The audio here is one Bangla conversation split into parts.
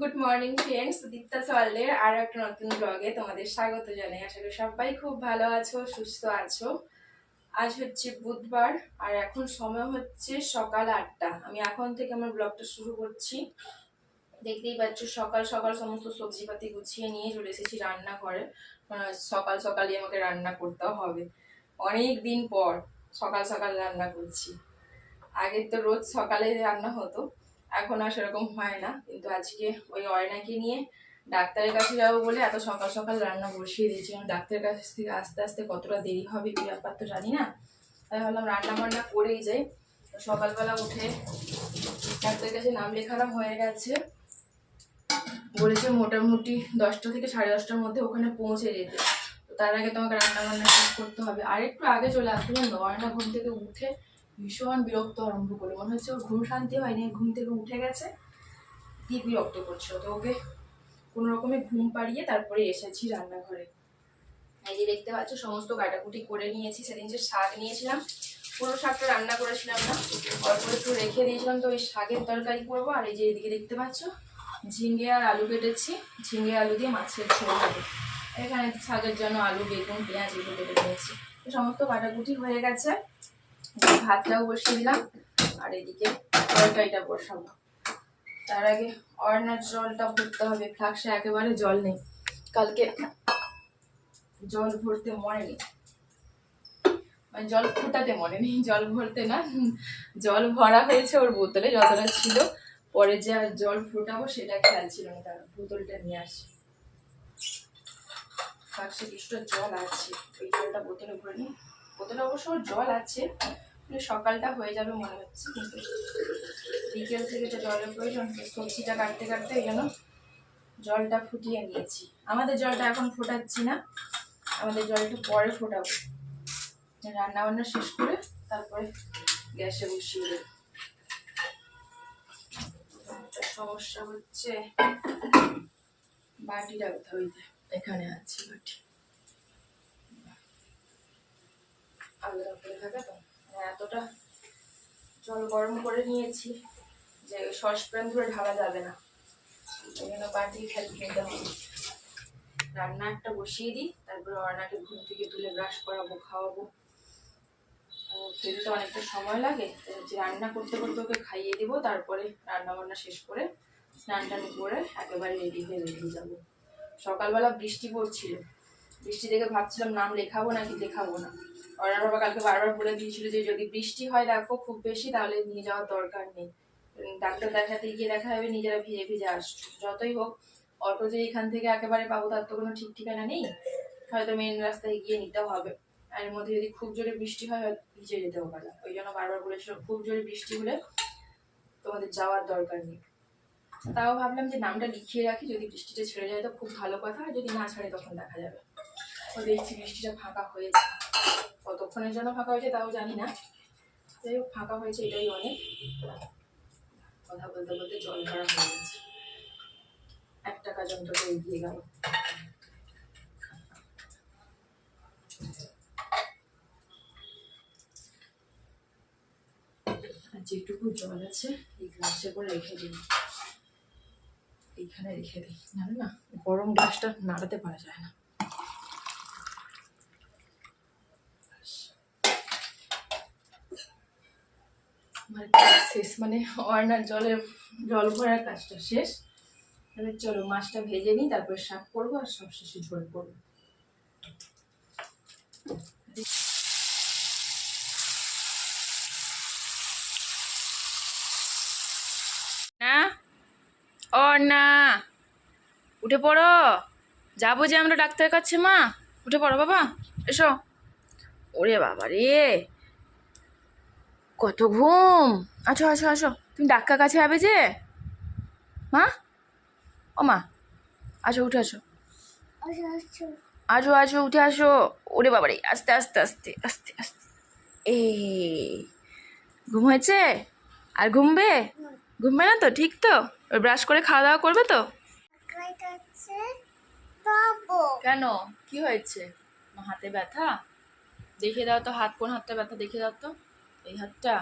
গুড মর্নিং ফ্রেন্ডস দীপ্তা সওয়ালের আর একটা নতুন ব্লগে তোমাদের স্বাগত জানাই। আশা করি সবাই খুব ভালো আছো, সুস্থ আছো। আজ হচ্ছে বুধবার, আর এখন সময় হচ্ছে সকাল আটটা। আমি এখন থেকে আমার ব্লগটা শুরু করছি। দেখতেই পাচ্ছ, সকাল সকাল সমস্ত সবজিপাতি গুছিয়ে নিয়ে চলে এসেছি রান্না করে সকাল সকালই আমাকে রান্না করতেও হবে। অনেক দিন পর সকাল সকাল রান্না করছি। আগে তো রোজ সকালে রান্না হতো। এখন আর সেরকম হয় না। কিন্তু আজকে ওই অয়নাকে নিয়ে ডাক্তারের কাছে যাব বলে এত সকাল সকাল রান্না বসিয়ে দিয়েছি কারণ ডাক্তারের কাছ থেকে আস্তে আস্তে কতটা দেরি হবে কি ব্যাপার তো জানি না। তাই ভাবলাম রান্না বান্না করেই যাই। সকালবেলা উঠে ডাক্তারের কাছে নাম লেখানো হয়ে গেছে। বলেছে মোটামুটি দশটা থেকে সাড়ে দশটার মধ্যে ওখানে পৌঁছে যেতে। তার আগে তোমাকে রান্না বান্না করতে হবে। আর একটু আগে চলে আসতে জানো অয়না ঘুম থেকে উঠে ভীষণ বিরক্ত আরম্ভ করল। মনে হচ্ছে ওর ঘুম শান্তি হয়নি, ঘুম থেকে উঠে গেছে। কি বিরক্ত করছে তো ওকে কোনো রকমে ঘুম পাড়িয়ে তারপরে এসেছি রান্নাঘরে। এই যে দেখতে পাচ্ছ, সমস্ত কাটাকুটি করে নিয়েছি। সেদিন যে শাক নিয়েছিলাম, পুরো শাকটা রান্না করেছিলাম না। অল্প একটু রেখে দিয়েছিলাম, তো ওই শাকের তরকারি করব। আর এই যে এদিকে দেখতে পাচ্ছ ঝিঙ্গে আর আলু কেটেছি ঝিঙ্গে আলু দিয়ে মাছের ঝোল হবে। এখানে শাকের জন্য আলু, বেগুন, পেঁয়াজ এগুলো কেটে নিয়েছি। সমস্ত কাটাকুটি হয়ে গেছে। ভাতটাও বসিয়ে দিলাম, আর এদিকে তরকারিটা বসাবো। তার আগে অর্ণার জলটা ভরতে হবে, ফ্লাক্সে একেবারে জল নেই। কালকে জল ভরতে মনে নেই মানে জল ফোটাতে মনে নেই জল ভরতে না, জল ভরা হয়েছে ওর বোতলে যতটা ছিল। পরে যে আর জল ফোটাবো সেটা খেয়াল ছিল না, তার বোতলটা নিয়ে আসি। ফ্লাক্সে কিছুটা জল আছে, ওই জলটা বোতলে ভরে নিই। বোতলে অবশ্য জল আছে সকালটা হয়ে যাবে মনে হচ্ছে, কিন্তু বিকেল থেকে তো জলের প্রয়োজন সবজিটা কাটতে কাটতে ওই জলটা ফুটিয়ে নিয়েছি। আমাদের জলটা এখন ফোটাচ্ছি না, আমাদের জলটা পরে ফোটাবো। রান্না বান্না শেষ করে তারপরে গ্যাসে বসিয়ে দেবো। সমস্যা হচ্ছে, বাটিটা কোথাও এখানে আছে বাটি। আলাদা করে থাকে তো? মানে এতটা জল গরম করে নিয়েছি যে সসপ্যান ধরে ঢালা যাবে না। ওই জন্য বাটি খেল খেতে হবে। রান্না একটা বসিয়ে দিই, তারপরে অর্ণাকে ঘুম থেকে তুলে ব্রাশ করাবো, খাওয়াবো। খেতে তো অনেকটা সময় লাগে যে রান্না করতে করতে ওকে খাইয়ে দেবো, তারপরে রান্না বান্না শেষ করে স্নান টান করে একেবারে রেডি হয়ে বেরিয়ে যাব। সকালবেলা বৃষ্টি পড়ছিল। বৃষ্টি দেখে ভাবছিলাম নাম লেখাবো নাকি লেখাবো না। অর্ণার বাবা কালকে বারবার বলে দিয়েছিল যে, যদি বৃষ্টি হয় দেখো খুব বেশি, তাহলে নিয়ে যাওয়ার দরকার নেই। ডাক্তার দেখাতে গিয়ে দেখা যাবে নিজেরা ভিজে ভিজে আসছো। যতই হোক, অটো যে এখান থেকে একেবারে পাবো, তার তো কোনো ঠিক ঠিকানা নেই। হয়তো মেন রাস্তায় গিয়ে নিতে হবে। আর এর মধ্যে যদি খুব জোরে বৃষ্টি হয়, হয়তো ভিজে যেতেও পারে ওই জন্য বারবার বলেছিল, খুব জোরে বৃষ্টি হলে তোমাদের যাওয়ার দরকার নেই। তাও ভাবলাম যে, নামটা লিখিয়ে রাখি। যদি বৃষ্টিটা ছেড়ে যায় তো খুব ভালো কথা। আর যদি না ছাড়ে, তখন দেখা যাবে। দেখছি বৃষ্টিটা ফাঁকা হয়েছে। কতক্ষণের জন্য ফাঁকা হয়েছে তাও জানি না। যাই হোক, ফাঁকা হয়েছে এটাই অনেক। কথা বলতে বলতে জল ভরা হয়ে গেছে। একটা কাজ অন্তত এগিয়ে গেল। যেটুকু জল আছে, এই গ্লাসে করে রেখে দিই। এইখানে রেখে দিই। জানো না, গরম গ্লাসটা নাড়াতে পারা যায় না। আমার কাজ শেষ মানে অর্ণার জলের, জল ভরার কাজটা শেষ। তাহলে চলো মাছটা ভেজে নিই, তারপরে শাক করব আর সব শেষে ঝোল করব। না উঠে পড়ো। যাব যে আমরা ডাক্তারের কাছে, মা। উঠে পড়ো বাবা, এসো। ওরে বাবা রে কত ঘুম। আছো আছো আসো। তুমি ডাক্তার কাছে যাবে যে? মা? ও মা আসো উঠে আসো। আসো আসো। উঠে আসো। ওরে বাবা রে আস্তে আস্তে আস্তে আস্তে আস্তে। এ ঘুম হয়েছে? আর ঘুমবে? ঘুমবে না তো ঠিক তো? ওই ব্রাশ করে খাওয়া দাওয়া করবে তো? কেন? কি হয়েছে? মা হাতে ব্যথা? দেখে দাও তো হাত কোন হাতটা ব্যথা দেখে দাও তো। এই হাতটা।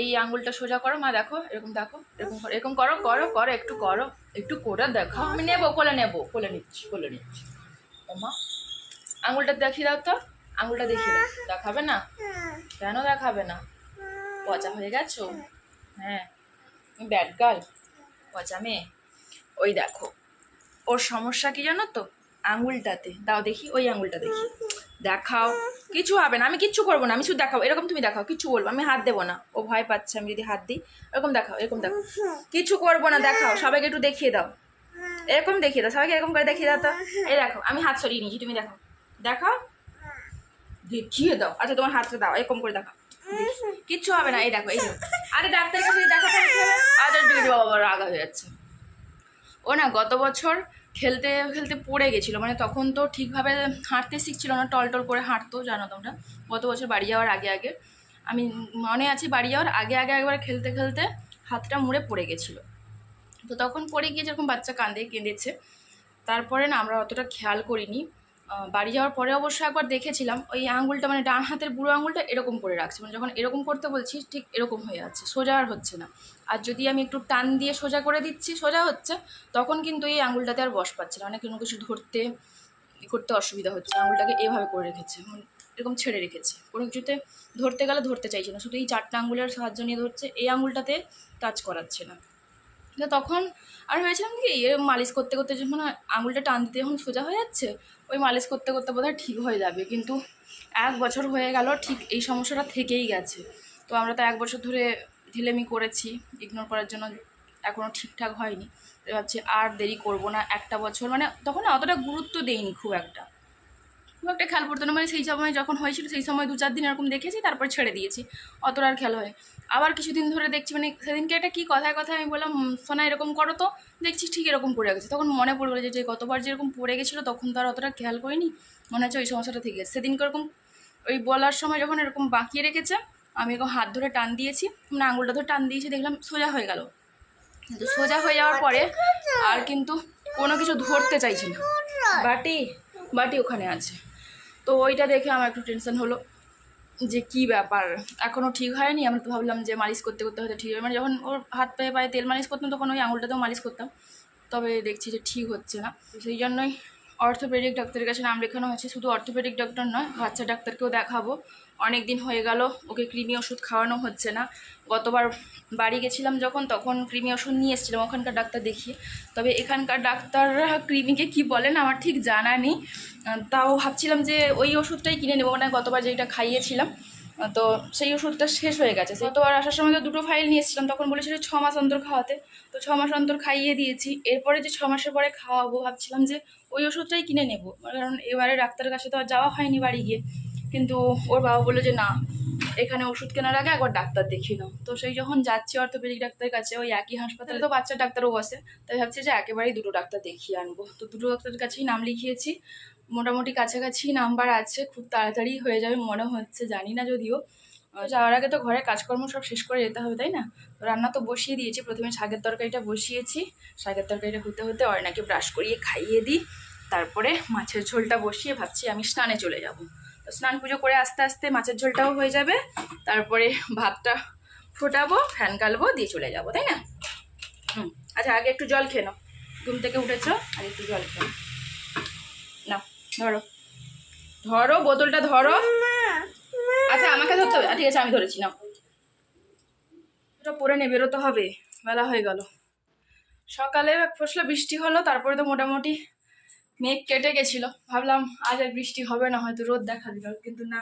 এই আঙ্গুলটা সোজা করো, মা, দেখো, এরকম দেখো, এরকম এরকম করো করো করো, একটু করো, একটু করে দেখো। আমি নেব, কোলে নেব, কোলে নিচ্ছি কোলে নিচ্ছি। ও মা আঙ্গুলটা দেখিয়ে দাও তো, আঙুলটা দেখিয়ে দাও। দেখাবে না? কেন দেখাবে না? পচা হয়ে গেছো? হ্যাঁ ব্যাড গার্ল, পচা মেয়ে। ওই দেখো, ওর সমস্যা কি জানো তো? আঙুলটাতে, দাও দেখি, ওই আঙুলটা দেখি। দেখাও। কিছু হবে না, আমি কিচ্ছু করব না, আমি শুধু দেখাও এরকম তুমি দেখাও কিছু বলব আমি হাত দেবো না। ও ভয় পাচ্ছে, আমি যদি হাত দিই, এরকম দেখাও এরকম দেখাও। কিছু করব না, দেখাও, সবাইকে একটু দেখিয়ে দাও। এরকম দেখিয়ে দাও, সবাইকে এরকম করে দেখিয়ে দাও তো। এই দেখো, আমি হাত সরিয়ে নিয়েছি, তুমি দেখো দেখাও। দেখিয়ে দাও আচ্ছা তোমার হাতটা দাও, এরকম করে দেখাও। কিচ্ছু হবে না, এই দেখো এই দেখো। আরে ডাক্তারের কাছে দেখাতে আজ বাবা, রাগা হয়ে যাচ্ছে। ও না, গত বছর খেলতে খেলতে পড়ে গেছিল। মানে তখন তো ঠিকভাবে হাঁটতে শিখছিল না, টল টল করে হাঁটতো, জানো তোমরা? গত বছর বাড়ি যাওয়ার আগে আগে। আমি মনে আছি বাড়ি যাওয়ার আগে আগে একবার খেলতে খেলতে হাতটা মুড়ে পড়ে গেছিল। তো তখন পড়ে গিয়ে যেরকম বাচ্চা কাঁদে, কেঁদেছে। তারপরে না আমরা অতটা খেয়াল করিনি। বাড়ি যাওয়ার পরে অবশ্য একবার দেখেছিলাম, ওই আঙুলটা মানে ডান হাতের বুড়ো আঙুলটা এরকম করে রাখছে। মানে যখন এরকম করতে বলছি, ঠিক এরকম হয়ে যাচ্ছে, সোজা আর হচ্ছে না। আর যদি আমি একটু টান দিয়ে সোজা করে দিচ্ছি, সোজা হচ্ছে, তখন কিন্তু এই আঙুলটাতে আর বস পাচ্ছে না। অনেক কোনো কিছু ধরতে করতে অসুবিধা হচ্ছে, আঙুলটাকে এভাবে করে রেখেছে মানে এরকম ছেড়ে রেখেছে। কোনো কিছুতে ধরতে গেলে ধরতে চাইছে না, শুধু এই চারটা আঙুলের সাহায্য নিয়ে ধরছে, এই আঙুলটাতে টাচ করাচ্ছে না। তো তখন আর ভেবেছিলাম কি মালিশ করতে করতে যখন আঙুলটা টান দিতে যখন সোজা হয়ে যাচ্ছে, ওই মালিশ করতে করতে বোধহয় ঠিক হয়ে যাবে। কিন্তু এক বছর হয়ে গেল, ঠিক এই সমস্যাটা থেকেই গেছে। তো আমরা তো এক বছর ধরে ঢিলেমি করেছি ইগনোর করার জন্য এখনও ঠিকঠাক হয়নি। ভাবছি আর দেরি করব না একটা বছর। মানে তখন অতটা গুরুত্ব দেইনি খুব একটা। খুব একটা খেয়াল পড়তো না। মানে সেই সময় যখন হয়েছিল সেই সময় দু চার দিন এরকম দেখেছি তারপর ছেড়ে দিয়েছি। অতটা আর খেয়াল হয়। আবার কিছুদিন ধরে দেখছি মানে সেদিনকে একটা কী কথায় কথায় আমি বললাম "হুম, সোনা এরকম করো তো দেখছি ঠিক এরকম পড়ে গেছে। তখন মনে পড়ে গেলো যে যে গতবার যেরকম পড়ে গেছিল তখন তো আর অতটা খেয়াল করিনি। মনে হচ্ছে ওই সমস্যাটা থেকে গেছে। সেদিনকে ওরকম ওই বলার সময় যখন এরকম বাঁকিয়ে রেখেছে আমি এরকম হাত ধরে টান দিয়েছি মানে আঙুলটা ধরে টান দিয়েছি দেখলাম সোজা হয়ে গেল। কিন্তু সোজা হয়ে যাওয়ার পরে আর কিন্তু কোনো কিছু ধরতে চাইছি না। বাটি বাটি ওখানে আছে। তো ওইটা দেখে আমার একটু টেনশন হলো যে কি ব্যাপার? এখনও ঠিক হয়নি। আমি তো ভাবলাম যে মালিশ করতে করতে হয়তো ঠিক হবে। মানে যখন ওর হাত পায়ে পায়ে তেল মালিশ করতাম, তখন ওই আঙুলটাতেও মালিশ করতাম। তবে দেখছি যে ঠিক হচ্ছে না। সেই জন্যই অর্থোপেডিক ডাক্তারের কাছে নাম লেখানো হয়েছে। শুধু অর্থোপেডিক ডাক্তার নয়, বাচ্চা ডাক্তারকেও দেখাবো। অনেক দিন হয়ে গেল, ওকে কৃমি ওষুধ খাওয়ানো হচ্ছে না। গতবার বাড়ি গেছিলাম যখন, তখন কৃমি ওষুধ নিয়ে এসেছিলাম, ওখানকার ডাক্তার দেখিয়ে। তবে এখানকার ডাক্তাররা কৃমিকে কি বলেন আমার ঠিক জানা নেই। তাও ভাবছিলাম যে ওই ওষুধটাই কিনে নেব মানে গতবার যেটা খাইয়েছিলাম, তো সেই ওষুধটা শেষ হয়ে গেছে। তো আর আসার সময় তো দুটো ফাইল নিয়ে এসেছিলাম, তখন বলেছিল ছ মাস অন্তর খাওয়াতে। তো ছ মাস অন্তর খাইয়ে দিয়েছি, এরপরে যে ছ মাসের পরে খাওয়াবো, ভাবছিলাম যে ওই ওষুধটাই কিনে নেব। কারণ এবারে ডাক্তারের কাছে তো আর যাওয়া হয়নি বাড়ি গিয়ে। কিন্তু ওর বাবা বলল যে, না, এখানে ওষুধ কেনার আগে একবার ডাক্তার দেখিয়ে নাও তো সেই যখন যাচ্ছি অর্থোপেডিক ডাক্তারের কাছে, ওই একই হাসপাতালে তো বাচ্চা ডাক্তারও বসে, তাই ভাবছি যে একেবারেই দুটো ডাক্তার দেখিয়ে আনব। তো দুটো ডাক্তারের কাছেই নাম লিখিয়েছি। মোটামুটি কাছাকাছি নাম্বার আছে, খুব তাড়াতাড়ি হয়ে যাবে মনে হচ্ছে, জানি না যদিও। যাওয়ার আগে তো ঘরে কাজকর্ম সব শেষ করে যেতে হবে, তাই না? রান্না তো বসিয়ে দিয়েছি, প্রথমে শাকের তরকারিটা বসিয়েছি। শাকের তরকারিটা হতে হতে অয়নাকে ব্রাশ করিয়ে খাইয়ে দিই। তারপরে মাছের ঝোলটা বসিয়ে ভাবছি আমি স্নানে চলে যাব। স্নান পুজো করে আস্তে আস্তে মাছের ঝোলটাও হয়ে যাবে। তারপরে ভাতটা ফোটাবো, ফ্যান গালবো দিয়ে চলে যাব, তাই না? হুম আচ্ছা আগে একটু জল খেয়ে নাও। ঘুম থেকে উঠেছো আর একটু জল খেয়ে। নাও। ধরো। ধরো, বোতলটা ধরো। আচ্ছা আমাকে ধরতে হবে। ঠিক আছে, আমি ধরেছি না পরে নিয়ে বেরোতে হবে। বেলা হয়ে গেল। সকালে ফসলে বৃষ্টি হলো, তারপরে তো মোটামুটি মেঘ কেটে গেছিল। ভাবলাম আজ আর বৃষ্টি হবে না, হয়তো রোদ দেখা দিল, কিন্তু না।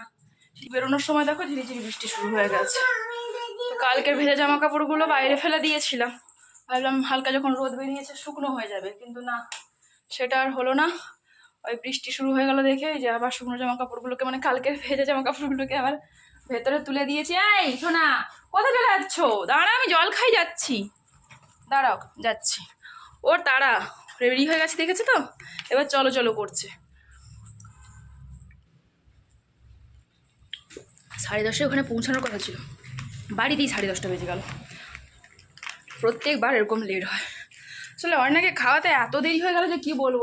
বেরোনোর সময় দেখো ধীরে ধীরে বৃষ্টি শুরু হয়ে গেছে। কালকের ভেজা জামা কাপড়গুলো বাইরে ফেলে দিয়েছিলাম। ভাবলাম হালকা যখন রোদ বেরিয়েছে, শুকনো হয়ে যাবে, কিন্তু না, সেটা আর হলো না। ওই বৃষ্টি শুরু হয়ে গেল দেখে যে আবার শুকনো জামা কাপড়গুলোকে মানে কালকের ভেজা জামা কাপড়গুলোকে আবার ভেতরে তুলে দিয়েছি। এই শোনা কোথায় চলে যাচ্ছ? দাঁড়া, আমি জল খাই যাচ্ছি। দাঁড়াও, যাচ্ছি। ওর তাড়া রেডি হয়ে গেছে, দেখেছে তো? এবার চলো চলো করছে। সাড়ে দশটায় ওখানে পৌঁছানোর কথা ছিল। বাড়িতেই সাড়ে দশটা বেজে গেল। প্রত্যেকবার এরকম লেট হয়। আসলে অর্ণাকে খাওয়াতে এত দেরি হয়ে গেল যে কি বলব?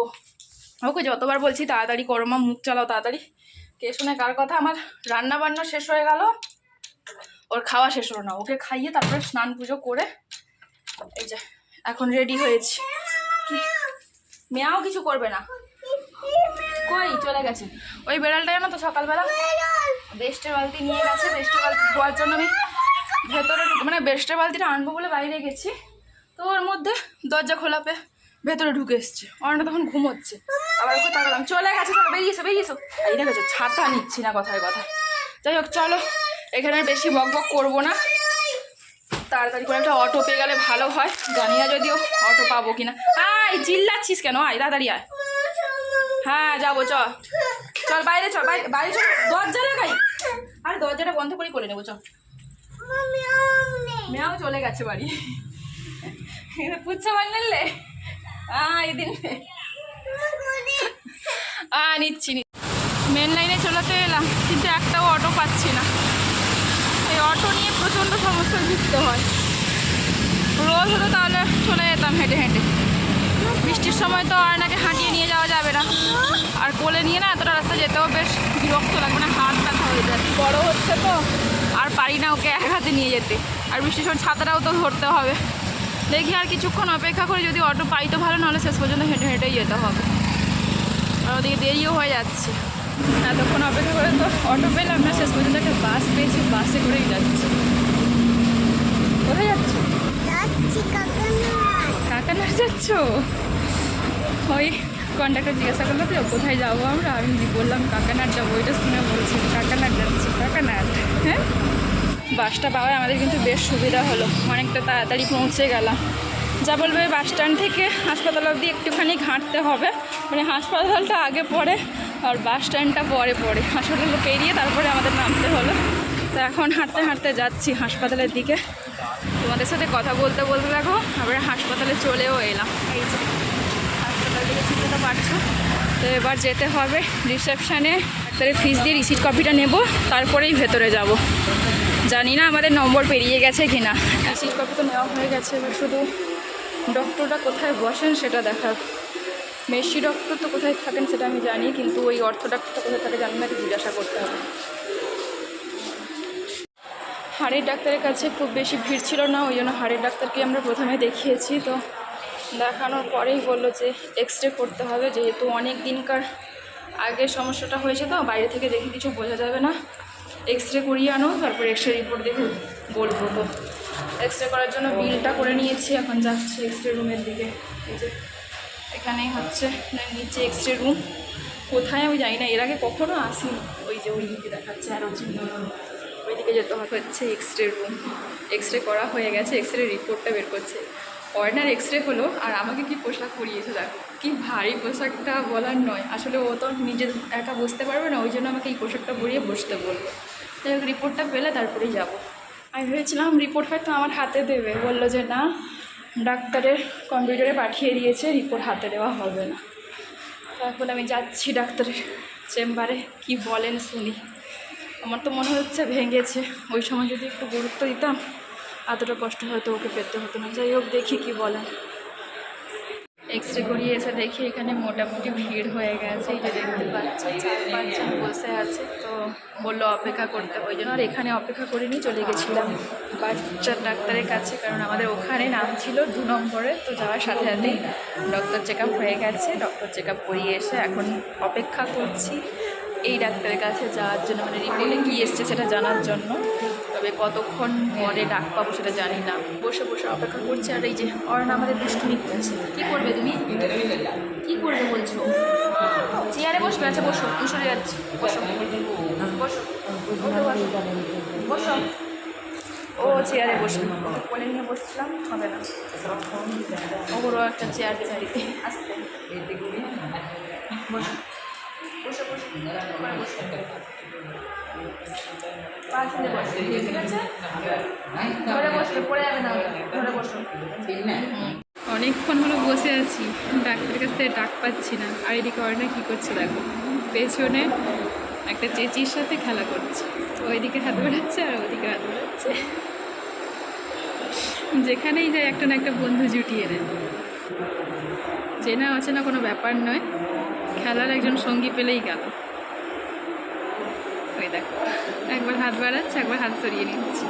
ওকে যতবার বলছি, তাড়াতাড়ি করো মা, মুখ চালাও তাড়াতাড়ি। কে শুনে কার কথা? আমার রান্না বান্না শেষ হয়ে গেল। ওর খাওয়া শেষ হলো না। ওকে খাইয়ে তারপরে স্নান পুজো করে এই যে, এখন রেডি হয়েছি। মেয়াও কিছু করবে না। কই? চলে গেছে। ওই বেড়ালটা জানো তো সকালবেলা? বেস্টের বালতি নিয়ে গেছে, বেস্টের বালতি ধোয়ার জন্য আমি ভেতরে মানে বেস্টের বালতিটা আনব বলে বাইরে গেছি। তো ওর মধ্যে দরজা খোলা পেয়ে ভেতরে ঢুকে এসছে। অনেকটা তখন ঘুমোচ্ছে। আবার ওকে তাকালাম। চলে গেছে, চলো বেরিয়েছো বেরিয়েছো এই দেখেছ, ছাতা নিচ্ছি না কথায় কথায়। যাই হোক, চলো। এখানে বেশি বক বক করব না। তাড়াতাড়ি করে একটা অটো পেয়ে গেলে ভালো হয়। জানি না যদিও অটো পাবো কিনা। আয় চিল্লাচ্ছিস কেন? আয়, তাড়াতাড়ি আয়। হ্যাঁ যাব, চ। চল, বাইরে চল বাইরে চল দরজা লাগাই আর, দরজাটা বন্ধ করে করে নেব চল মেয়াও চলে গেছে বাড়ি। পুচ্ছা বানালে আয় দিন আ নিচ্ছি মেন লাইনে চলাতে এলাম, কিন্তু একটাও অটো পাচ্ছি না। এই অটো নিয়ে প্রচণ্ড সমস্যায় ভুগতে হয়। রোজ হতো তাহলে চলে যেতাম হেঁটে হেঁটে। বৃষ্টির সময় তো আয়নাকে হাঁটিয়ে নিয়ে যাওয়া যাবে না। আর কোলে নিয়ে না এতটা রাস্তা যেতেও বেশ বিরক্ত লাগবে না হাত ব্যথা হয়ে যায়। বড় হচ্ছে তো আর পারি না ওকে এক হাতে নিয়ে যেতে। আর বৃষ্টির সময় ছাতাটাও তো ধরতে হবে। দেখি আর কিছুক্ষণ অপেক্ষা করে যদি অটো পাই তো ভালো নাহলে শেষ পর্যন্ত হেঁটে হেঁটেই যেতে হবে। আর ওদিকে দেরিও হয়ে যাচ্ছে। এতক্ষণ অপেক্ষা করে তো অটো পেলাম না শেষ পর্যন্ত একটা বাস পেয়েছি বাসে করেই যাচ্ছি। কোথায় যাচ্ছ? কাকানার যাচ্ছ? ওই কন্ডাক্টর জিজ্ঞাসা করল তো কোথায় যাব আমরা? আমি বললাম কাকানার যাব। ওইটা শুনে বলছি কাকানার যাচ্ছি কাকানার হ্যাঁ? বাসটা পাওয়ায় আমাদের কিন্তু বেশ সুবিধা হলো। অনেকটা তাড়াতাড়ি পৌঁছে গেলাম। যা বলবে বাস স্ট্যান্ড থেকে। হাসপাতাল অবধি একটুখানি ঘাঁটতে হবে। মানে হাসপাতালটা আগে পড়ে, আর বাস স্ট্যান্ডটা পরে পড়ে। হাসপাতালটা পেরিয়ে তারপরে আমাদের নামতে হলো। তো এখন হাঁটতে হাঁটতে যাচ্ছি হাসপাতালের দিকে। তোমাদের সাথে কথা বলতে বলতে দেখো আবার হাসপাতালে চলেও এলাম। এই যে। থেকে চিনতে পারছ তো এবার যেতে হবে রিসেপশানে। ডাক্তারের ফিস দিয়ে রিসিট কপিটা নেব, তারপরেই ভেতরে যাব। জানি না আমাদের নম্বর পেরিয়ে গেছে কি না রিসিট কপি তো নেওয়া হয়ে গেছে, এবার শুধু ডক্টরটা কোথায় বসেন সেটা দেখার। মেসি ডক্টর তো কোথায় থাকেন সেটা আমি জানি, কিন্তু ওই অর্থ ডাক্তারটা কোথায় থাকে জানি না জিজ্ঞাসা করতে হবে। হাড়ের ডাক্তারের কাছে খুব বেশি ভিড় ছিল না, ওই জন্য হাড়ের ডাক্তারকে আমরা প্রথমে দেখিয়েছি, তো দেখানোর পরেই বলল যে এক্স করতে হবে, যেহেতু অনেক দিনকার আগে সমস্যাটা হয়েছে তো, বাইরে থেকে দেখে কিছু বোঝা যাবে না। এক্স রে করিয়ে আনো, তারপর এক্স রিপোর্ট দেখে বলব তো এক্স করার জন্য বিলটা করে নিয়েছি, এখন যাচ্ছি এক্স রে রুমের দিকে। যে এখানেই হচ্ছে নিচে এক্স রে রুম কোথায় আমি জানি না, এর আগে কখনো আসিনি। ওই যে ওই দিকে দেখাচ্ছে আরও চিহ্ন ওইদিকে যেতে হবে হচ্ছে এক্স রে রুম এক্স করা হয়ে গেছে এক্স রে রিপোর্টটা বের করছে। অর্ডার এক্স রে হলো, আর আমাকে কি পোশাক পরিয়েছে দেখো। কি ভারী পোশাকটা বলার নয়। আসলে ও তো নিজে একা বসতে পারবে না, ওই জন্য আমাকে এই পোশাকটা পরিয়ে বসতে বলল। যাই হোক রিপোর্টটা পেলে তারপরেই যাব। আমি ভেবেছিলাম রিপোর্ট হয়তো আমার হাতে দেবে। বলল যে না, ডাক্তারের কম্পিউটারে পাঠিয়ে দিয়েছে রিপোর্ট হাতে দেওয়া হবে না। তারপরে আমি যাচ্ছি ডাক্তারের চেম্বারে, কি বলেন শুনি। আমার তো মনে হচ্ছে ভেঙেছে। ওই সময় যদি একটু গুরুত্ব দিতাম এতটা কষ্ট হয়তো ওকে পেতে হতো না। যাই হোক, দেখি কি বলেন এক্স রে করিয়ে এসে দেখি এখানে মোটামুটি ভিড় হয়ে গেছে। এই যে দেখতে পাচ্ছি, চার পাঁচজন বসে আছে। তো বলল অপেক্ষা করতে ওই জন্য আর এখানে অপেক্ষা করিনি, চলে গেছিলাম। বাচ্চার ডাক্তারের কাছে, কারণ আমাদের ওখানে নাম ছিল দু নম্বরে। তো যাওয়ার সাথে সাথেই ডক্টর চেক হয়ে গেছে। ডক্টর চেক করিয়ে এসে এখন অপেক্ষা করছি। এই ডাক্তারের কাছে যাওয়ার জন্য মানে রিপোর্টে কী এসছে সেটা জানার জন্য। তবে কতক্ষণ পরে ডাক পাবো সেটা জানি না। বসে বসে অপেক্ষা করছি আর এই যে অরণ আমাদের দুষ্টুমি করছে। কী করবে তুমি? কী করবে বলছো? চেয়ারে বসবে? আচ্ছা বসো সরে যাচ্ছি। বসো। বসো। বসো। ও চেয়ারে বসবে। কোলে নিয়ে বসছিলাম হবে না। ওরও একটা চেয়ার চাই। আসতে। বসো। বসে বসে অনেকক্ষণ হলো বসে আছি। ডাক্তারের কাছ থেকে ডাক পাচ্ছি না। আর এদিকে অর্ণা কী করছে দেখো? পেছনে একটা চেঁচির সাথে খেলা করছে। ওইদিকে হাত বেড়াচ্ছে আর ওইদিকে হাত বেড়াচ্ছে। যেখানেই যায় একটা না একটা বন্ধু জুটিয়ে নেয় চেনা অচেনা কোনো ব্যাপার নয়। খেলার একজন সঙ্গী পেলেই গেল। ওই দেখো, একবার হাত বাড়াচ্ছে, একবার হাত সরিয়ে নিচ্ছে।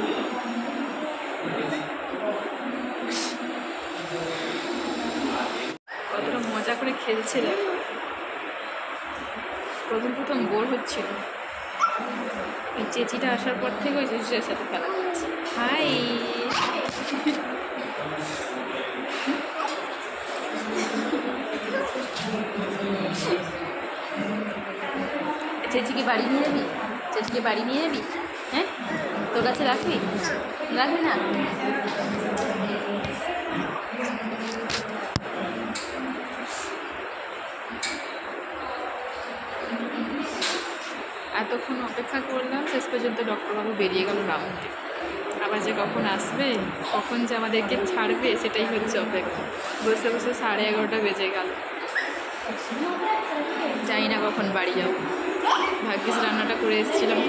কতটা মজা করে খেলছে প্রথম প্রথম বোর হচ্ছিল। এই চেচিটা আসার পর থেকে ওই চেচিটার সাথে খেলা করছে হাই। চেচিকে বাড়ি নিয়ে যাবি চেচিকে বাড়ি নিয়ে যাবি হ্যাঁ? তোর কাছে রাখবি? রাখবি না? এতক্ষণ অপেক্ষা করলাম, শেষ পর্যন্ত ডক্টরবাবু বেরিয়ে গেল রাউন্ডে আবার যে কখন আসবে, কখন যে আমাদেরকে ছাড়বে, সেটাই হচ্ছে অপেক্ষা। বসে বসে সাড়ে এগারোটা বেজে গেল। জানি না কখন বাড়ি যাব। ভাগ্যিস রান্নাটা করে এসেছিলাম।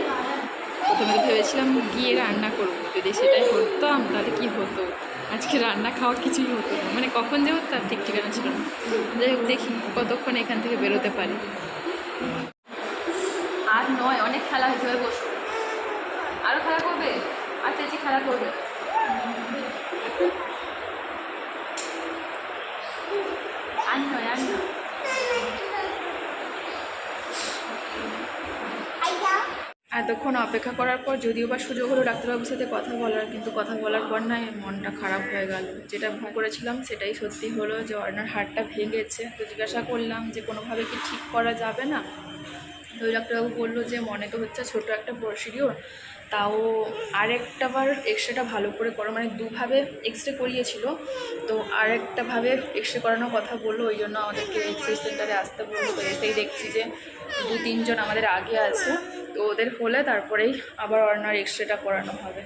প্রথমে তো ভেবেছিলাম গিয়ে রান্না করব, যদি সেটাই করতাম তাহলে কি হতো? আজকে রান্না খাওয়া কিছুই হতো না। মানে কখন যে হতো তার ঠিক ঠিকানা ছিল না। যাই হোক, দেখি কতক্ষণ এখান থেকে বেরোতে পারি। আর নয়, অনেক খেলা হয়েছে, এবার বসো। আরও খেলা করবে? আর চেঁচি খেলা করবে আর নয় আর নয় এতক্ষণ অপেক্ষা করার পর যদিও বা সুযোগ হলো ডাক্তারবাবুর সাথে কথা বলার, কিন্তু কথা বলার পর না মনটা খারাপ হয়ে গেল। যেটা ভয় করেছিলাম সেটাই সত্যি হলো যে অর্ণার হাড়টা ভেঙেছে। তো জিজ্ঞাসা করলাম যে কোনোভাবে কি ঠিক করা যাবে না? তো ডাক্তারবাবু বলল যে মনে তো হচ্ছে ছোটো একটা প্রসিডিওর তাও আরেকটাবার এক্সরেটা ভালো করে করো মানে দুভাবে এক্স রে করিয়েছিল। তো আরেকটাভাবে এক্স রে করানোর কথা বলল, ওই জন্য আমাদেরকে এক্স রে সেন্টারে আসতে বলল। তো এসেই দেখছি যে দু তিনজন আমাদের আগে আছে। তো ওদের হলে তারপরেই আবার অর্ণার এক্স রেটা করানো হবে।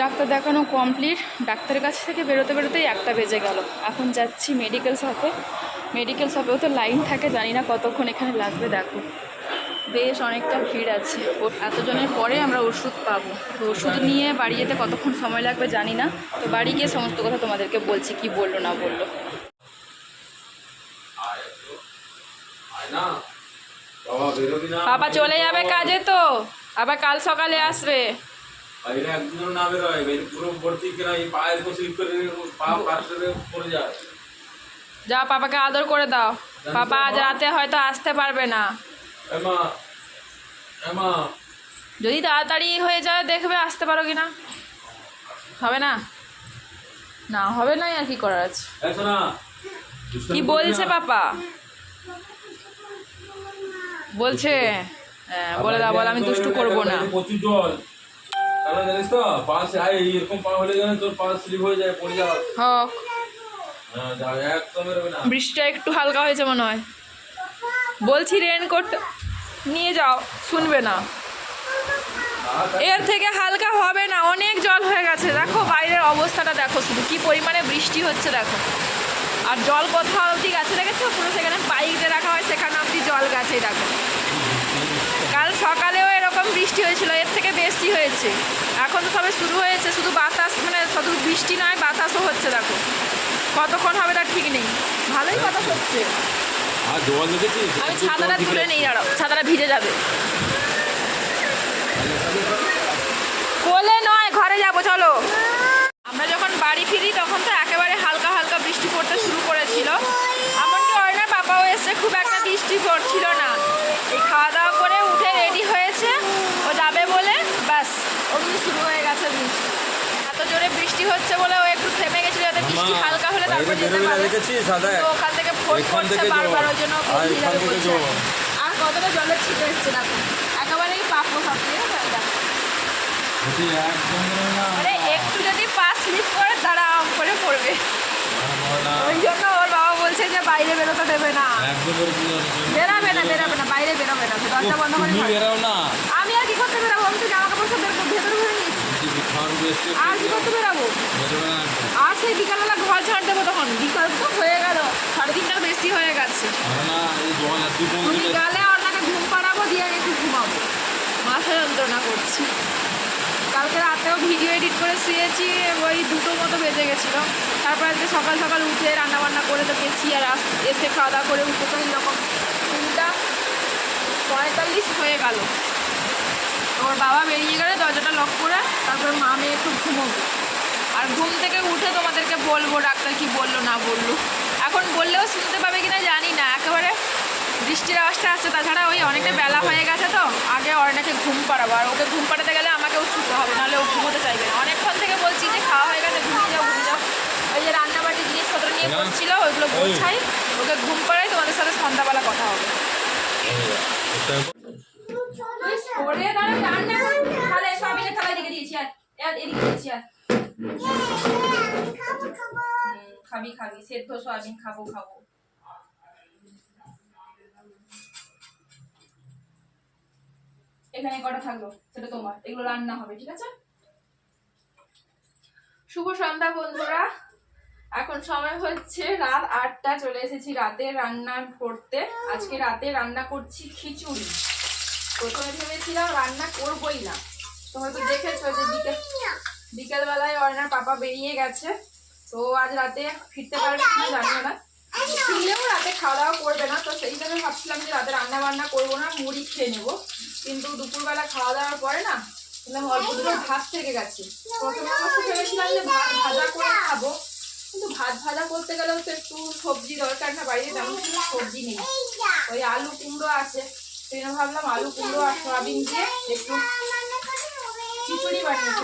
ডাক্তার দেখানো কমপ্লিট ডাক্তারের কাছ থেকে বেরোতে বেরোতেই একটা বেজে গেল। এখন যাচ্ছি মেডিকেল শপে মেডিকেল শপেও তো লাইন থাকে জানি না কতক্ষণ এখানে লাগবে দেখো। বেশ অনেকটা ভিড় আছে। ও এতজনের পরে আমরা ওষুধ পাবো। তো ওষুধ নিয়ে বাড়ি যেতে কতক্ষণ সময় লাগবে জানি না। তো বাড়ি গিয়ে সমস্ত কথা তোমাদেরকে বলছি কি বলল না বলল। বাবা চলে যাবে কাজে তো। আবার কাল সকালে আসবে। না পুরো ভর্তি পড়ে যায়। যা পাপাকে আদর করে দাও। পাপা আজ রাতে হয়তো আসতে পারবে না। যদি তাড়াতাড়ি হয়ে যায় দেখবে আসতে পারো কি না হবে না? না হবে না আর কি করার আছে। কি বলছে পাপা? বলছে হ্যাঁ বলে দাও বল আমি দুষ্টু করব না। প্রচুর জল। কারণ জানিস তো পা আয় এরকম পা হলে জানিস তোর পা স্লিপ হয়ে যায় পড়ে হোক। বৃষ্টিটা একটু হালকা হয়েছে মনে হয়। বলছি রেনকোট নিয়ে যাও শুনবে না। এর থেকে হালকা হবে না অনেক জল হয়ে গেছে। দেখো বাইরের অবস্থাটা দেখো শুধু কি পরিমাণে বৃষ্টি হচ্ছে দেখো। আর জল কোথাও অবধি গাছে দেখেছ? পুরো সেখানে বাইক রাখা হয় সেখানে অবধি জল গাছেই রাখো কাল সকালেও এরকম বৃষ্টি হয়েছিল এর থেকে বেশি হয়েছে। এখন তো সবে শুরু হয়েছে শুধু বাতাস মানে শুধু বৃষ্টি নয় বাতাসও হচ্ছে দেখো। কতক্ষণ হবে তার ঠিক নেই। ভালোই বাতাস হচ্ছে। আর আমি ছাতাটা তুলে নেই দাঁড়াও ছাতাটা ভিজে যাবে। কোলে নয় ঘরে যাব চলো। আমরা যখন বাড়ি ফিরি তখন তো একেবারে হালকা হালকা বৃষ্টি পড়তে শুরু করেছিল। এমনকি অর্ণার পাপাও এসে খুব একটা বৃষ্টি পড়ছিল না। এই খাওয়া দাওয়া করে উঠে রেডি হয়েছে। ও যাবে বলে ব্যাস অমনি শুরু হয়ে গেছে বৃষ্টি। এত জোরে বৃষ্টি হচ্ছে বলে ও একটু থেমে গেছিল যাতে বৃষ্টি হালকা হলে তারপর যেতে পারে। তো ওখান থেকে ফোন করছে বারবার ওই জন্য আর কতটা জলের ছিটে এসছে দেখো। একেবারেই পাপো মানে একটু যদি পা স্লিপ করে তারা আম করে পড়বে। ওই জন্য ওর বাবা বলছে যে বাইরে বেরোতে দেবে না। বেরাবে না বেরাবে না বাইরে বেরোবে না দরজা বন্ধ করে বেরাও না। আমি আর কি করতে বেরাবো? আমি তো জামা কাপড় সব ভেতরে ভরে নিয়েছি। আর কি করতে বেরাবো। আর সেই বিকালবেলা ঘর ছাড় দেবো তখন। বিকাল তো হয়ে গেল সাড়ে বেশি হয়ে গেছে। দিলে বিকালে আপনাকে ঘুম পাড়াবো দিয়ে আমি একটু ঘুমাবো। মাথা যন্ত্রণা করছি। কালকে রাতেও ভিডিও এডিট করে শুয়েছি, ওই দুটো মতো বেজে গেছিল। তারপর আজকে সকাল সকাল উঠে রান্না বান্না করে তো গেছি আর এসে খাওয়া দাওয়া করে উঠতে তো এরকম তিনটা পঁয়তাল্লিশ হয়ে গেল। ওর বাবা বেরিয়ে গেলে দরজাটা লক করে তারপর মা মেয়ে একটু ঘুমোবো। আর ঘুম থেকে উঠে তোমাদেরকে বলব, ডাক্তার কি বলল না বলল। এখন বললেও শুনতে পাবে কিনা জানি না একেবারে বৃষ্টির আওয়াজটা আসছে তাছাড়া ওই অনেকটা বেলা হয়ে গেছে তো। আগে অর্ণাকে ঘুম পাড়াবো আর ওকে ঘুম পাড়াতে গেলে আমাকেও শুতে হবে নাহলে ও ঘুমোতে চাইবে না। অনেকক্ষণ থেকে বলছি যে খাওয়া হয়ে গেছে ঘুমিয়ে যাও ঘুমিয়ে যাও। ওই যে রান্নাবাড়ি জিনিসপত্র নিয়ে না। বসছিল ওইগুলো গোছাই ওকে ঘুম পাড়াই তোমাদের সাথে সন্ধ্যাবেলা কথা হবে। খাবি খাবি সেদ্ধ সয়াবিন খাব খাব। এখানে কটা থাকল? সেটা তোমার। এগুলো রান্না হবে, ঠিক আছে? শুভ সন্ধ্যা, বন্ধুরা। এখন সময় হচ্ছে রাত আটটা। চলে এসেছি রাতে রান্না করতে। আজকে রাতে রান্না করছি খিচুড়ি। প্রথমে ভেবেছিলাম রান্না করবোই না। তোমরা তো দেখেছ যে বিকেল বিকেলবেলায় অর্ণার পাপা বেরিয়ে গেছে। তো আজ রাতে ফিরতে পারবে কিনা জানিও না। ফিরলেও রাতে খাওয়া দাওয়া করবে না, তো সেই জন্য ভাবছিলাম যে রাতে রান্না বান্না করব না, মুড়ি খেয়ে নেব। কিন্তু দুপুরবেলা খাওয়া দাওয়ার পরে না দেখলাম অল্প দুটো ভাত থেকে গেছে। প্রথমে অবশ্য ভেবেছিলাম যে ভাত ভাজা করে খাব, কিন্তু ভাত ভাজা করতে গেলেও তো একটু সবজি দরকার না, বাড়িতে তেমন কোনো সবজি নেই। ওই আলু কুমড়ো আছে, সেই জন্য ভাবলাম আলু কুমড়ো আর সয়াবিন দিয়ে একটু খিচুড়ি বানিয়ে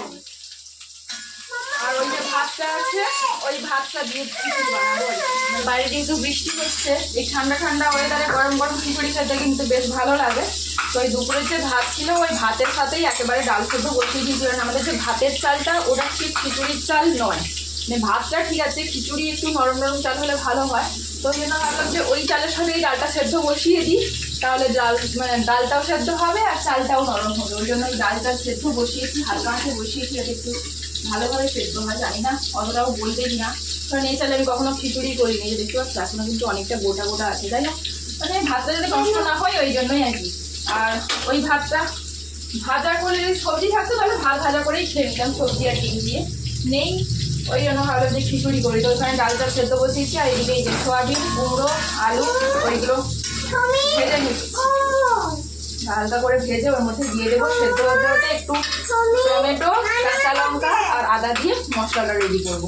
আর ওই যে ভাতটা আছে, ওই ভাতটা আর। মানে বাইরে বৃষ্টি হচ্ছে, এই ঠান্ডা ঠান্ডা গরম গরম খিচুড়ি কিন্তু বেশ ভালো লাগে। তো ওই যে ভাত ছিল, ওই ভাতের সাথেই একেবারে ডাল সেদ্ধ বসিয়ে দিয়েছিলেন আমাদের যে ভাতের চালটা, ওটা ঠিক খিচুড়ির চাল নয়। মানে ভাতটা ঠিক আছে, খিচুড়ি একটু নরম নরম চাল হলে ভালো হয়। তো ওই জন্য ভাবলাম যে ওই চালের সাথেই ডালটা সেদ্ধ বসিয়ে দিই। তাহলে ডাল মানে ডালটাও সেদ্ধ হবে আর চালটাও নরম হবে। ওই জন্য ওই ডালটা সেদ্ধ বসিয়েছি, হালকা হাতে বসিয়েছি যাতে একটু ভালোভাবে সেদ্ধ হয় জানি না অতটাও বলবেই না। কারণ এই চালে আমি কখনো খিচুড়ি করিনি যে দেখতে পাচ্ছি এখনও কিন্তু অনেকটা গোটা গোটা আছে তাই না? মানে ভাতটা যাতে নষ্ট না হয় ওই জন্যই আর কি। আর ওই ভাতটা ভাজা করে যদি সবজি থাকতো তাহলে ভাত ভাজা করেই খেয়ে নিতাম সবজি আর ডিম দিয়ে। নেই ওই জন্য ভাবলাম যে খিচুড়ি করি। তো ওখানে ডালটা সেদ্ধ বসিয়েছি আর এদিকে এই যে সোয়াবিন কুমড়ো আলু ওইগুলো ভেজে নিচ্ছি। হালকা করে ভেজে ওর মধ্যে দিয়ে দেবো, সেদ্ধ হতে হতে একটু টমেটো, কাঁচা লঙ্কা আর আদা দিয়ে মশলাটা রেডি করব।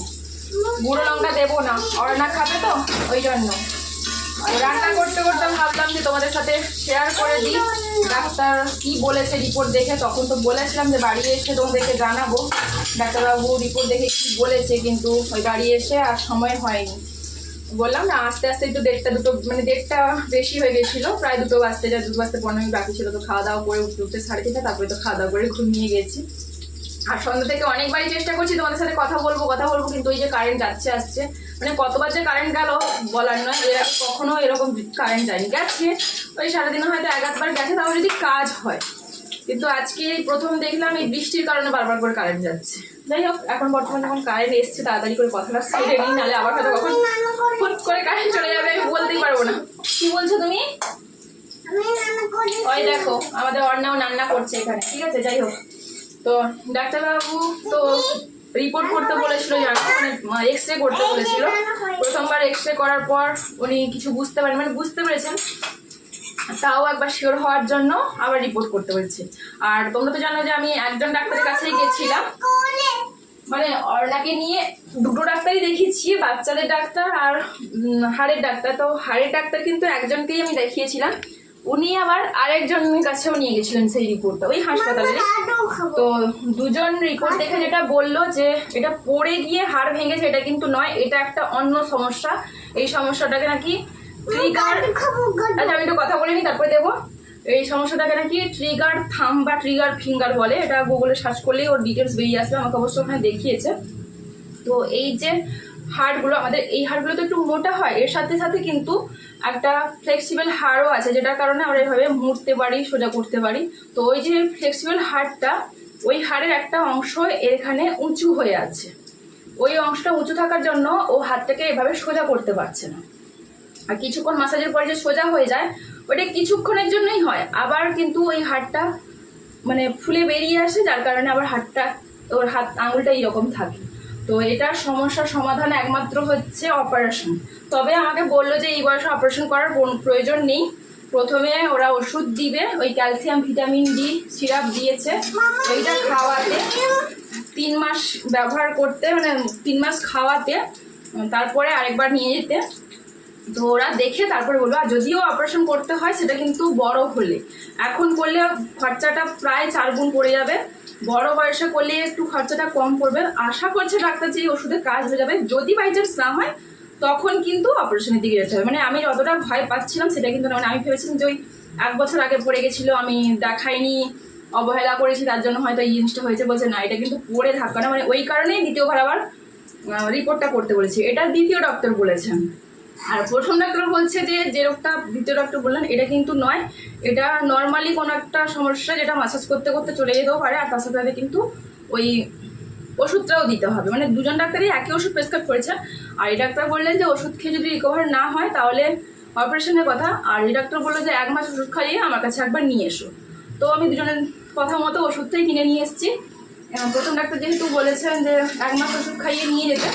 গুঁড়ো লঙ্কা দেবো না, অর্ণা খাবে তো, ওই জন্য। রান্না করতে করতে ভাবলাম যে তোমাদের সাথে শেয়ার করে দিই। ডাক্তার কি বলেছে রিপোর্ট দেখে, তখন তো বলেছিলাম যে বাড়ি এসে তোমাদেরকে জানাব। ডাক্তারবাবু রিপোর্ট দেখে কি বলেছে, কিন্তু ওই বাড়ি এসে আর সময় হয়নি। বললাম না, আস্তে আস্তে একটু দেড়টা দুটো মানে দেড়টা বেশি হয়ে গেছিল, প্রায় দুটো বাজতে যা দুটো বাজতে পনেরো বাকি ছিল, তো খাওয়া দাওয়া করে উঠতে উঠতে সাড়ে তিনটা, তারপরে তো খাওয়া দাওয়া করে ঘুমিয়ে গেছি। আর সন্ধ্যা থেকে অনেকবারই চেষ্টা করছি তোমাদের সাথে কথা বলব কথা বলব, কিন্তু ওই যে কারেন্ট যাচ্ছে, আসছে। মানে কতবার যে কারেন্ট গেল বলার নয়, এর আগে কখনো এরকম কারেন্ট যায়নি। গেছে, ওই সারাদিন হয়তো এক আধবার গেছে, তাও যদি কাজ হয়। কিন্তু আজকে প্রথম দেখলাম এই বৃষ্টির কারণে বারবার করে কারেন্ট যাচ্ছে। যাই হোক, এখন বর্তমানে যখন কারেন্ট এসছে, তাড়াতাড়ি করে সেরে নিই নাহলে আবার হয়তো কখন ফুট করে কারেন্ট চলে যাবে, আমি বলতেই পারব না। কি বলছো তুমি? ওই দেখো, আমাদের অর্ণাও রান্না করছে এখানে, ঠিক আছে? যাই হোক। তো ডাক্তারবাবু তো রিপোর্ট করতে বলেছিল মানে এক্স রে করতে বলেছিল। প্রথমবার এক্স রে করার পর উনি কিছু বুঝতে পারেন মানে বুঝতে পেরেছেন। তাও একবার শিওর হওয়ার জন্য আবার রিপোর্ট করতে বলছে। আর তোমরা তো জানো যে আমি একজন ডাক্তারের কাছেই গেছিলাম। মানে অর্ণাকে নিয়ে দুটো ডাক্তারই দেখিয়েছি বাচ্চাদের ডাক্তার আর হাড়ের ডাক্তার। তো হাড়ের ডাক্তার কিন্তু একজনকেই আমি দেখিয়েছিলাম। উনি আবার আরেকজনের কাছেও নিয়ে গেছিলেন সেই রিপোর্টটা ওই হাসপাতালে। তো দুজন রিপোর্ট দেখে যেটা বলল যে এটা পড়ে গিয়ে হাড় ভেঙেছে এটা কিন্তু নয় এটা একটা অন্য সমস্যা। এই সমস্যাটাকে নাকি ট্রিগার আচ্ছা আমি একটু কথা বলে নিই তারপরে দেবো। এই সমস্যাটাকে নাকি ট্রিগার থাম বা ট্রিগার ফিঙ্গার বলে এটা গুগলে সার্চ করলেই ওর ডিটেলস বেরিয়ে আসবে আমাকে অবশ্য ওখানে দেখিয়েছে। তো এই যে হাড়গুলো আমাদের এই হাড়গুলো তো একটু মোটা হয় এর সাথে সাথে কিন্তু একটা ফ্লেক্সিবল হাড়ও আছে যেটার কারণে আমরা এভাবে মুড়তে পারি সোজা করতে পারি। তো ওই যে ফ্লেক্সিবল হাড়টা ওই হাড়ের একটা অংশ এখানে উঁচু হয়ে আছে। ওই অংশটা উঁচু থাকার জন্য ও হাতটাকে এভাবে সোজা করতে পারছে না। আর কিছুক্ষণ মাসাজের পরে যে সোজা হয়ে যায়, ওটা কিছুক্ষণের জন্যই হয়। আবার কিন্তু ওই হাড়টা মানে ফুলে বেরিয়ে আসে, যার কারণে আবার হাতটা, ওর হাত, আঙুলটা এইরকম থাকে। তো এটার সমস্যার সমাধান একমাত্র হচ্ছে অপারেশন তবে আমাকে বলল যে এই বয়সে অপারেশন করার কোন প্রয়োজন নেই। প্রথমে ওরা ওষুধ দিবে, ওই ক্যালসিয়াম ভিটামিন ডি সিরাপ দিয়েছে। ওইটা খাওয়াতে, তিন মাস ব্যবহার করতে মানে তিন মাস খাওয়াতে, তারপরে আরেকবার নিয়ে যেতে। তো ওরা দেখে তারপরে বলব, আর যদিও অপারেশন করতে হয়, সেটা কিন্তু বড় হলে। এখন করলে খরচাটা প্রায় চার গুণ পড়ে যাবে। বড় বয়সে করলে একটু খরচাটা কম পড়বে। আশা করছে ডাক্তার যে ওষুধে কাজ হয়ে যাবে। যদি বাই চান্স না হয়, তখন কিন্তু অপারেশনের দিকে যেতে হবে। মানে আমি যতটা ভয় পাচ্ছিলাম, সেটা কিন্তু না। মানে আমি ভেবেছিলাম যে ওই এক বছর আগে পড়ে গেছিল, আমি দেখাইনি, অবহেলা করেছি, তার জন্য হয়তো এই জিনিসটা হয়েছে বলছে, না, এটা কিন্তু পড়ে থাকা না। মানে ওই কারণেই দ্বিতীয়বার আবার রিপোর্টটা করতে বলেছি। এটা দ্বিতীয় ডক্টর বলেছেন। আর প্রথম ডাক্তার বলছে যে যে রোগটা দ্বিতীয় ডক্টর বললেন, এটা কিন্তু নয়। এটা নর্মালি কোনো একটা সমস্যা যেটা মাসাজ করতে করতে চলে যেতেও পারে, আর তার সাথে সাথে কিন্তু ওই ওষুধটাও দিতে হবে। মানে দুজন ডাক্তারই একই ওষুধ প্রেসক্রাইব করেছে আর এই ডাক্তার বললেন যে, ওষুধ খেয়ে যদি রিকভার না হয়, তাহলে অপারেশনের কথা। আর এই ডাক্তার বলল যে, এক মাস ওষুধ খাইয়ে আমার কাছে একবার নিয়ে এসো। তো আমি দুজনের কথা মতো ওষুধটাই কিনে নিয়ে এসেছি। প্রথম ডাক্তার যেহেতু বলেছেন যে, এক মাস ওষুধ খাইয়ে নিয়ে যেতে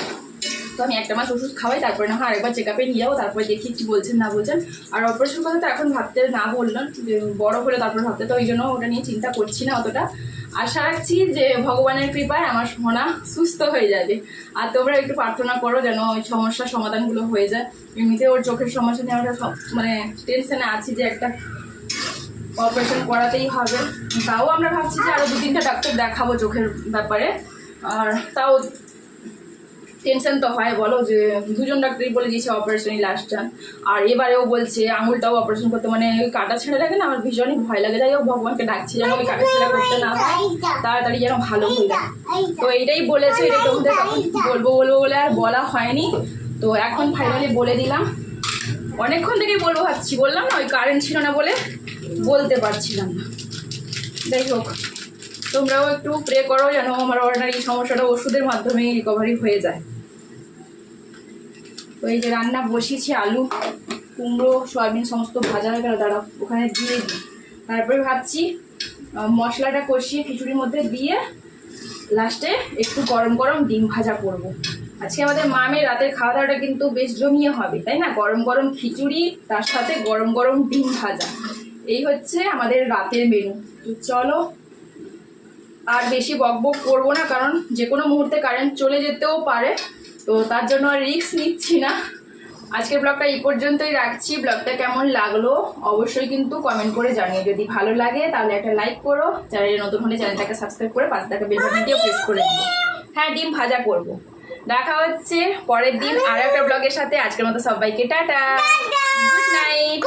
তো আমি একটা মাস ওষুধ খাওয়াই, তারপরে না হয় আরেকবার চেক আপে নিয়ে যাব, তারপরে দেখি কি বলছেন, না বলছেন। আর অপারেশন কথা তো এখন ভাবতে না বললাম বড় হলে তারপরে ভাবতে তো ওই জন্য ওটা নিয়ে চিন্তা করছি না অতটা। আশা রাখছি যে ভগবানের কৃপায় আমার সোনা সুস্থ হয়ে যাবে। আর তোমরা একটু প্রার্থনা করো যেন ওই সমস্যার সমাধানগুলো হয়ে যায়। এমনিতে ওর চোখের সমস্যা নিয়ে আমরা সব মানে টেনশনে আছি যে একটা অপারেশন করাতেই হবে। তাও আমরা ভাবছি যে আরও দু তিনটা ডাক্তার দেখাবো চোখের ব্যাপারে। আর তাও টেনশন তো হয়, বলো যে দুজন ডাক্তারই বলে দিয়েছে অপারেশনই লাস্ট চান আর এবারেও বলছে আঙুলটাও অপারেশন করতে মানে কাটা ছেড়ে লাগে না, আমার ভীষণই ভয় লাগে। যাই হোক, ভগবানকে ডাকছি যেন ওই কাটা ছেঁড়া করতে না তাড়াতাড়ি যেন ভালো হয়ে যায়। তো এইটাই বলেছে এটা তোমাদের তখন বলব বলব বলে আর বলা হয়নি। তো এখন ফাইনালি বলে দিলাম। অনেকক্ষণ থেকেই বলব ভাবছি, বললাম না, ওই কারেন্ট ছিল না বলে বলতে পারছিলাম না। যাই হোক। তোমরাও একটু প্রে করো যেন আমার অর্ডার এই সমস্যাটা ওষুধের মাধ্যমে রিকভারি হয়ে যায়। তো এই যে রান্না বসিয়েছি, আলু, কুমড়ো, সয়াবিন, সমস্ত ভাজা হয়ে গেল, দাঁড়াও, ওখানে দিয়ে দিই। তারপরে ভাবছি মশলাটা কষিয়ে খিচুড়ির মধ্যে দিয়ে লাস্টে একটু গরম গরম ডিম ভাজা করব। আজকে আমাদের মামের রাতের খাওয়া দাওয়াটা কিন্তু বেশ জমিয়ে হবে, তাই না? গরম গরম খিচুড়ি, তার সাথে গরম গরম ডিম ভাজা। এই হচ্ছে আমাদের রাতের মেনু তো চলো আর বেশি বকবক করব না কারণ যে কোনো মুহূর্তে কারেন্ট চলে যেতেও পারে। তো তার জন্য আর রিস্ক নিচ্ছি না। আজকের ব্লগটা এই পর্যন্তই রাখছি। ব্লগটা কেমন লাগল অবশ্যই কিন্তু কমেন্ট করে জানিয়ে যদি ভালো লাগে তাহলে একটা লাইক করো। চ্যানেলে নতুন হলে চ্যানেলটাকে সাবস্ক্রাইব করে পাশে থাকা বেল বাটনটিও প্রেস করে দিও। হ্যাঁ ডিম ভাজা করব। দেখা হচ্ছে পরের দিন আর একটা ব্লগের সাথে। আজকের মতো সবাইকে টাটা। Good night.